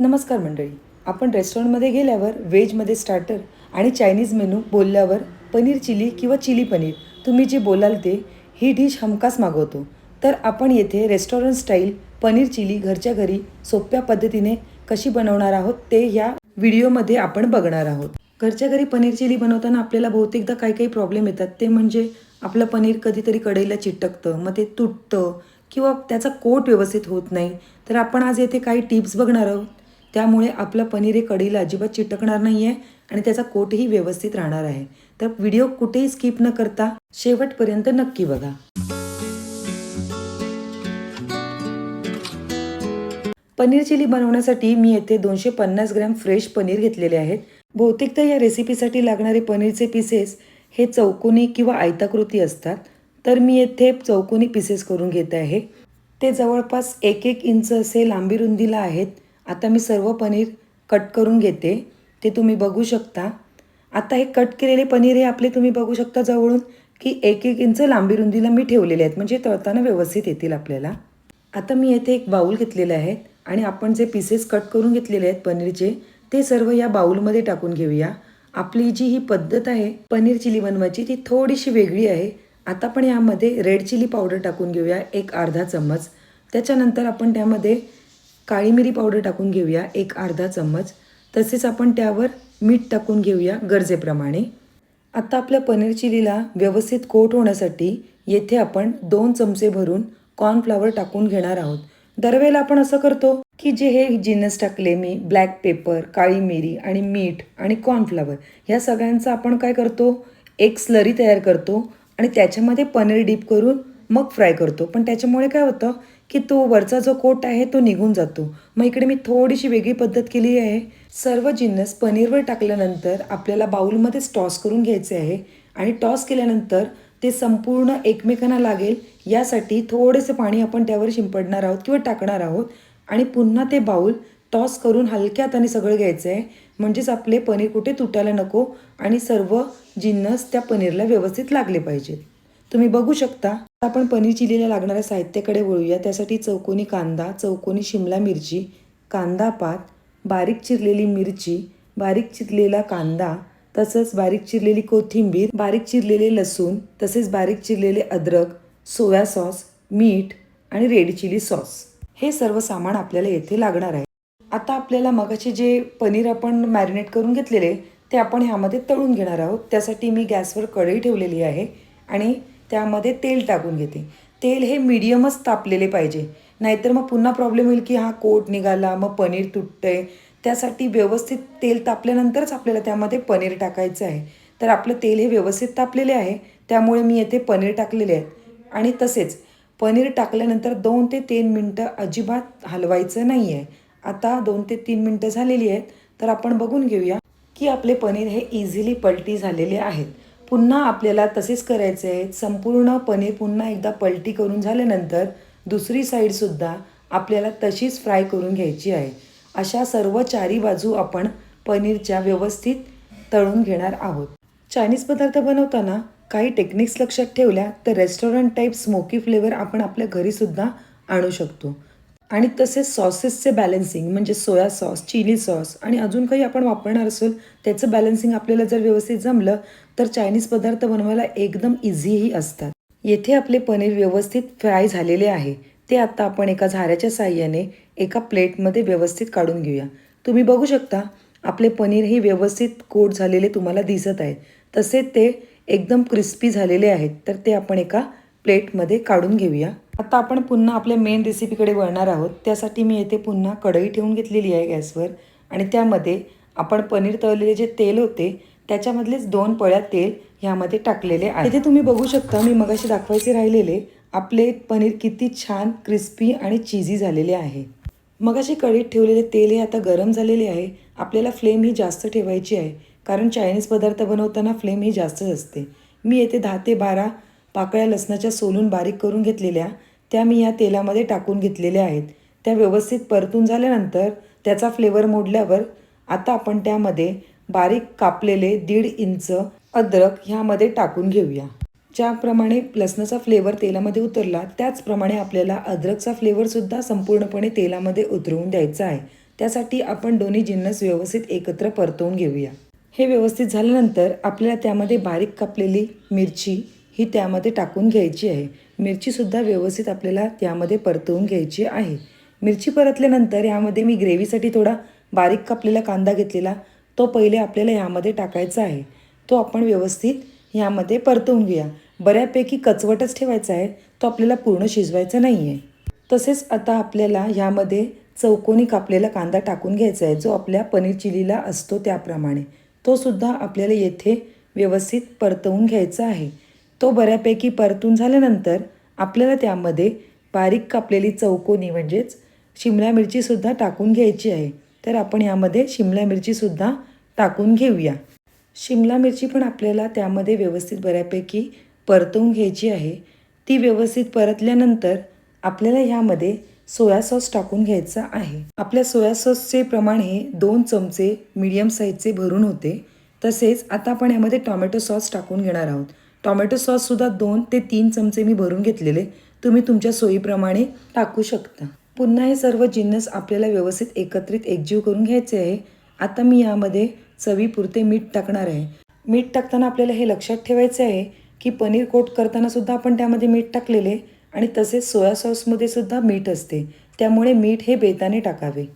नमस्कार मंडळी. आपण रेस्टॉरंटमध्ये गेल्यावर व्हेजमध्ये स्टार्टर आणि चायनीज मेनू बोलल्यावर पनीर चिली किंवा चिली पनीर तुम्ही जे बोलाल ते ही डिश हमखास मागवतो. तर आपण येथे रेस्टॉरंट स्टाईल पनीर चिली घरच्या घरी सोप्या पद्धतीने कशी बनवणार आहोत ते ह्या व्हिडिओमध्ये आपण बघणार आहोत. घरच्या घरी पनीर चिली बनवताना आपल्याला बहुतेकदा काही काही प्रॉब्लेम येतात. ते म्हणजे आपलं पनीर कधीतरी कढईला चिटकतं मग ते तुटतं किंवा त्याचा कोट व्यवस्थित होत नाही. तर आपण आज येथे काही टिप्स बघणार आहोत. त्यामुळे आपलं पनीर हे कढीला अजिबात चिटकणार नाही आहे आणि त्याचा कोटही व्यवस्थित राहणार आहे. तर व्हिडिओ कुठेही स्किप न करता शेवटपर्यंत नक्की बघा. पनीर चिली बनवण्यासाठी मी येथे दोनशे पन्नास ग्रॅम फ्रेश पनीर घेतलेले आहेत. बहुतेकदा या रेसिपीसाठी लागणारे पनीरचे पीसेस हे चौकोनी किंवा आयताकृती असतात. तर मी येथे चौकोनी पीसेस करून घेत आहे. ते जवळपास एक एक इंच असे लांबी रुंदीला आहेत. आता मी सर्व पनीर कट करून घेते. ते तुम्ही बघू शकता. आता हे कट केलेले पनीर हे आपले तुम्ही बघू शकता जवळून की एक एक इंच लांबी रुंदीला मी ठेवलेले आहेत. म्हणजे तळताना व्यवस्थित येतील आपल्याला. आता मी येथे एक बाऊल घेतलेले आहे आणि आपण जे पीसेस कट करून घेतलेले आहेत पनीरचे ते सर्व या बाऊलमध्ये टाकून घेऊया. आपली जी ही पद्धत आहे पनीर चिली बनवायची ती थोडीशी वेगळी आहे. आता आपण यामध्ये रेड चिली पावडर टाकून घेऊया एक अर्धा चम्मच. त्याच्यानंतर आपण त्यामध्ये काळी मिरी पावडर टाकून घेऊया एक अर्धा चम्मच. तसेच आपण त्यावर मीठ टाकून घेऊया गरजेप्रमाणे. आता आपल्या पनीर चिलीला व्यवस्थित कोट होण्यासाठी येथे आपण दोन चमचे भरून कॉर्नफ्लावर टाकून घेणार आहोत. दरवेळेला आपण असं करतो की जे हे जिन्नस टाकले मी ब्लॅक पेपर काळी मिरी आणि मीठ आणि कॉर्नफ्लावर ह्या सगळ्यांचा आपण काय करतो? एक स्लरी तयार करतो आणि त्याच्यामध्ये पनीर डीप करून मग फ्राय करतो. पण त्याच्यामुळे काय होतं? की तो वरचा जो कोट आहे तो निघून जातो. मग इकडे मी थोडीशी वेगळी पद्धत केली आहे. सर्व जिन्नस पनीरवर टाकल्यानंतर आपल्याला बाऊलमध्येच टॉस करून घ्यायचे आहे. आणि टॉस केल्यानंतर ते संपूर्ण एकमेकांना लागेल. यासाठी थोडेसे पाणी आपण त्यावर शिंपडणार आहोत किंवा टाकणार आहोत. आणि पुन्हा ते बाऊल टॉस करून हलक्या हाताने सगळं घ्यायचं आहे म्हणजेच आपले पनीर कुठे तुटायला नको आणि सर्व जिन्नस त्या पनीरला व्यवस्थित लागले पाहिजेत. तुम्ही बघू शकता आपण पनीर चिलीला लागणाऱ्या साहित्याकडे वळूया. त्यासाठी चौकोनी कांदा चौकोनी शिमला मिरची कांदा पात बारीक चिरलेली मिरची बारीक चिरलेला कांदा तसंच बारीक चिरलेली कोथिंबीर बारीक चिरलेले लसूण तसेच बारीक चिरलेले अद्रक सोया सॉस मीठ आणि रेड चिली सॉस. हे सर्व सामान आपल्याला येथे लागणार आहे. आता आपल्याला मगाचे जे पनीर आपण मॅरिनेट करून घेतलेले ते आपण ह्यामध्ये तळून घेणार आहोत. त्यासाठी मी गॅसवर कढई ठेवलेली आहे आणि त्यामध्ये तेल टाकून घेते. तेल हे मीडियमच तापलेले पाहिजे. नाहीतर मग पुन्हा प्रॉब्लेम होईल की हा कोट निघाला मग पनीर तुटतंय. त्यासाठी व्यवस्थित तेल तापल्यानंतरच आपल्याला त्यामध्ये पनीर टाकायचं आहे. तर आपलं तेल हे व्यवस्थित तापलेले आहे. त्यामुळे मी येथे पनीर टाकलेले आहेत. आणि तसेच पनीर टाकल्यानंतर दोन ते तीन मिनटं अजिबात हलवायचं नाही आहे आता दोन ते तीन मिनटं झालेली आहेत. तर आपण बघून घेऊया की आपले पनीर हे इझिली पलटी झालेले आहेत. पुन्हा आपल्याला तसेच करायचे आहे संपूर्णपणे पुन्हा एकदा पलटी करून झाल्यानंतर दुसरी साईडसुद्धा आपल्याला तशीच फ्राय करून घ्यायची आहे. अशा सर्व चारी बाजू आपण पनीरच्या व्यवस्थित तळून घेणार आहोत. चायनीज पदार्थ बनवताना काही टेक्निक्स लक्षात ठेवल्या तर रेस्टॉरंट टाईप स्मोकी फ्लेवर आपण आपल्या घरीसुद्धा आणू शकतो. आणि तसेच सॉसेसचे बॅलन्सिंग म्हणजे सोया सॉस चिली सॉस आणि अजून काही आपण वापरणार असेल त्याचं बॅलन्सिंग आपल्याला जर व्यवस्थित जमलं तर चायनीज पदार्थ बनवायला एकदम इझीही असतात. येथे आपले पनीर व्यवस्थित फ्राय झालेले आहे. ते आता आपण एका झाऱ्याच्या साह्याने एका प्लेटमध्ये व्यवस्थित काढून घेऊया. तुम्ही बघू शकता आपले पनीर हे व्यवस्थित कोट झालेले तुम्हाला दिसत आहेत तसेच ते एकदम क्रिस्पी झालेले आहेत तर ते आपण एका प्लेटमध्ये काढून घेऊया. आता आपण पुन्हा आपल्या मेन रेसिपीकडे वळणार आहोत. त्यासाठी मी येथे पुन्हा कढई ठेवून घेतलेली आहे गॅसवर. आणि त्यामध्ये आपण पनीर तळलेले जे तेल होते त्याच्यामधलेच दोन पळ्या तेल ह्यामध्ये टाकलेले आहे. इथे तुम्ही बघू शकता मी मगाशी दाखवायचे राहिलेले आपले पनीर किती छान क्रिस्पी आणि चिझी झालेले आहे. मगाशी कढईत ठेवलेले तेल हे आता गरम झालेले आहे. आपल्याला फ्लेम ही जास्त ठेवायची आहे. कारण चायनीज पदार्थ बनवताना फ्लेम ही जास्तच असते. मी येथे दहा ते बारा पाकळ्या लसणाच्या सोलून बारीक करून घेतलेल्या त्या मी या तेलामध्ये टाकून घेतलेल्या आहेत. त्या व्यवस्थित परतून झाल्यानंतर त्याचा फ्लेवर मोडल्यावर आता आपण त्यामध्ये बारीक कापलेले दीड इंच अद्रक ह्यामध्ये टाकून घेऊया. ज्याप्रमाणे लसणाचा फ्लेवर तेलामध्ये उतरला त्याचप्रमाणे आपल्याला अद्रकचा फ्लेवरसुद्धा संपूर्णपणे तेलामध्ये उतरवून द्यायचा आहे. त्यासाठी आपण दोन्ही जिन्नस व्यवस्थित एकत्र परतवून घेऊया. हे व्यवस्थित झाल्यानंतर आपल्याला त्यामध्ये बारीक कापलेली मिरची ही त्यामध्ये टाकून घ्यायची आहे. मिरचीसुद्धा व्यवस्थित आपल्याला त्यामध्ये परतवून घ्यायची आहे. मिरची परतल्यानंतर यामध्ये मी ग्रेव्हीसाठी थोडा बारीक कापलेला कांदा घेतलेला तो पहिले आपल्याला यामध्ये टाकायचा आहे. तो आपण व्यवस्थित यामध्ये परतवून घेऊया. बऱ्यापैकी कचवटच ठेवायचा आहे तो आपल्याला पूर्ण शिजवायचा नाही आहे तसेच आता आपल्याला ह्यामध्ये चौकोनी कापलेला कांदा टाकून घ्यायचा आहे जो आपल्या पनीर चिलीला असतो त्याप्रमाणे. तो सुद्धा आपल्याला येथे व्यवस्थित परतवून घ्यायचा आहे. तो बऱ्यापैकी परतून झाल्यानंतर आपल्याला त्यामध्ये बारीक कापलेली चौकोनी म्हणजेच शिमला मिरचीसुद्धा टाकून घ्यायची आहे. तर आपण यामध्ये शिमला मिरचीसुद्धा टाकून घेऊया. शिमला मिरची पण आपल्याला त्यामध्ये व्यवस्थित बऱ्यापैकी परतवून घ्यायची आहे. ती व्यवस्थित परतल्यानंतर आपल्याला ह्यामध्ये सोया सॉस टाकून घ्यायचा आहे. आपल्या सोया सॉसचे प्रमाण हे दोन चमचे मीडियम साईजचे भरून होते. तसेच आता आपण यामध्ये टॉमॅटो सॉस टाकून घेणार आहोत. टॉमॅटो सॉससुद्धा दोन ते तीन चमचे मी भरून घेतलेले. तुम्ही तुमच्या सोयीप्रमाणे टाकू शकता. पुन्हा हे सर्व जिन्नस आपल्याला व्यवस्थित एकत्रित एकजीव करून घ्यायचे आहे. आता मी यामध्ये चवीपुरते मीठ टाकणार आहे. मीठ टाकताना आपल्याला हे लक्षात ठेवायचे आहे की पनीर कोट करताना सुद्धा आपण त्यामध्ये मीठ टाकलेले आणि तसेच सोया सॉसमध्ये सुद्धा मीठ असते. त्यामुळे मीठ हे बेताने टाकावे.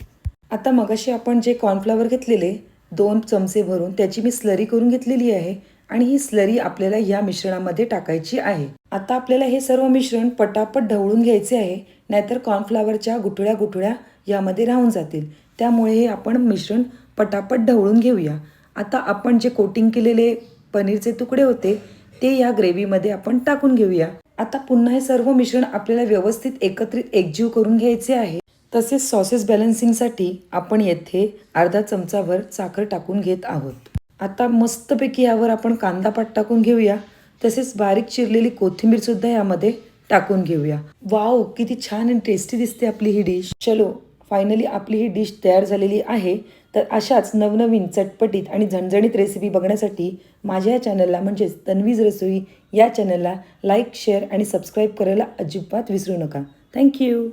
आता मगाशी आपण जे कॉर्नफ्लॉवर घेतलेले दोन चमचे भरून त्याची मी स्लरी करून घेतलेली आहे. आणि ही स्लरी आपल्याला या मिश्रणामध्ये टाकायची आहे. आता आपल्याला हे सर्व मिश्रण पटापट ढवळून घ्यायचे आहे नाहीतर कॉर्नफ्लॉवरच्या गुठळ्या गुठळ्या यामध्ये राहून जातील. त्यामुळे हे आपण मिश्रण पटापट ढवळून घेऊया. आता आपण जे कोटिंग केलेले पनीरचे तुकडे होते ते या ग्रेव्हीमध्ये आपण टाकून घेऊया. आता पुन्हा हे सर्व मिश्रण आपल्याला व्यवस्थित एकत्रित एकजीव करून घ्यायचे आहे. तसेच सॉसेस बॅलन्सिंगसाठी आपण येथे अर्धा चमचाभर साखर टाकून घेत आहोत. आता मस्तपैकी यावर आपण कांदा पात टाकून घेऊया. तसेच बारीक चिरलेली कोथिंबीर सुद्धा यामध्ये टाकून घेऊया. वाव किती छान आणि टेस्टी दिसते आपली ही डिश चलो फायनली आपली ही डिश तयार झालेली आहे. तर अशाच नवनवीन चटपटीत आणि झणझणीत रेसिपी बघण्यासाठी माझ्या या चॅनलला म्हणजेच तन्वीज रसोई या चॅनलला लाईक शेअर आणि सबस्क्राईब करायला अजिबात विसरू नका. थँक्यू